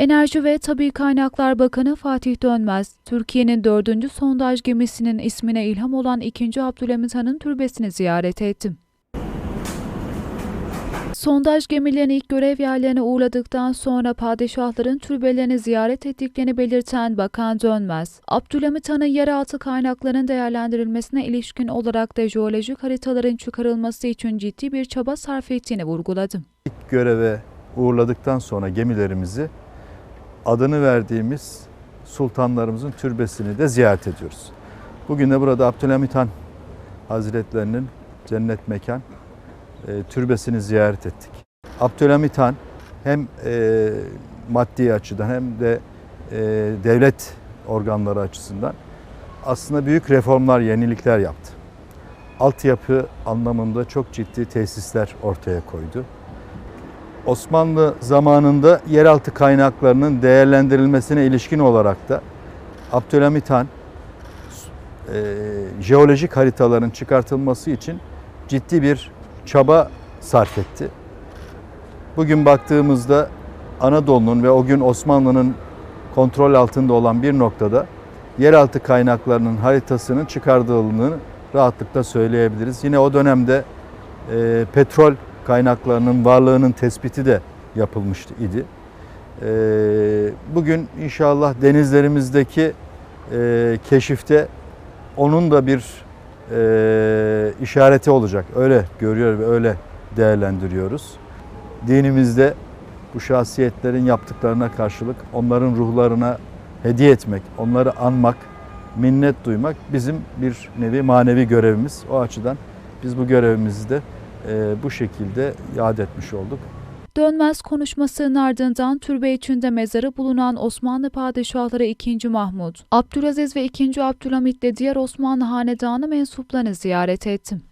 Enerji ve Tabi Kaynaklar Bakanı Fatih Dönmez, Türkiye'nin dördüncü sondaj gemisinin ismine ilham olan 2. Abdülhamit Han'ın türbesini ziyaret etti. Sondaj gemilerini ilk görev yerlerine uğurladıktan sonra padişahların türbelerini ziyaret ettiklerini belirten Bakan Dönmez, Abdülhamit Han'ın yeraltı kaynaklarının değerlendirilmesine ilişkin olarak da jeolojik haritaların çıkarılması için ciddi bir çaba sarf ettiğini vurguladı. İlk göreve uğurladıktan sonra gemilerimizi adını verdiğimiz sultanlarımızın türbesini de ziyaret ediyoruz. Bugün de burada Abdülhamit Han Hazretlerinin cennet mekan e, türbesini ziyaret ettik. Abdülhamit Han hem e, maddi açıdan hem de e, devlet organları açısından aslında büyük reformlar, yenilikler yaptı. Altyapı anlamında çok ciddi tesisler ortaya koydu. Osmanlı zamanında yeraltı kaynaklarının değerlendirilmesine ilişkin olarak da Abdülhamit Han e, jeolojik haritaların çıkartılması için ciddi bir çaba sarf etti. Bugün baktığımızda Anadolu'nun ve o gün Osmanlı'nın kontrol altında olan bir noktada yeraltı kaynaklarının haritasının çıkarıldığını rahatlıkla söyleyebiliriz. Yine o dönemde e, petrol kaynaklarının varlığının tespiti de yapılmıştı idi. E, bugün inşallah denizlerimizdeki e, keşifte onun da bir e, işareti olacak. Öyle görüyor ve öyle değerlendiriyoruz. Dinimizde bu şahsiyetlerin yaptıklarına karşılık onların ruhlarına hediye etmek, onları anmak, minnet duymak bizim bir nevi manevi görevimiz. O açıdan biz bu görevimizi de bu şekilde yad etmiş olduk. Dönmez konuşmasının ardından türbe içinde mezarı bulunan Osmanlı padişahları 2. Mahmud, Abdülaziz ve 2. Abdülhamit ile diğer Osmanlı hanedanı mensuplarını ziyaret etti.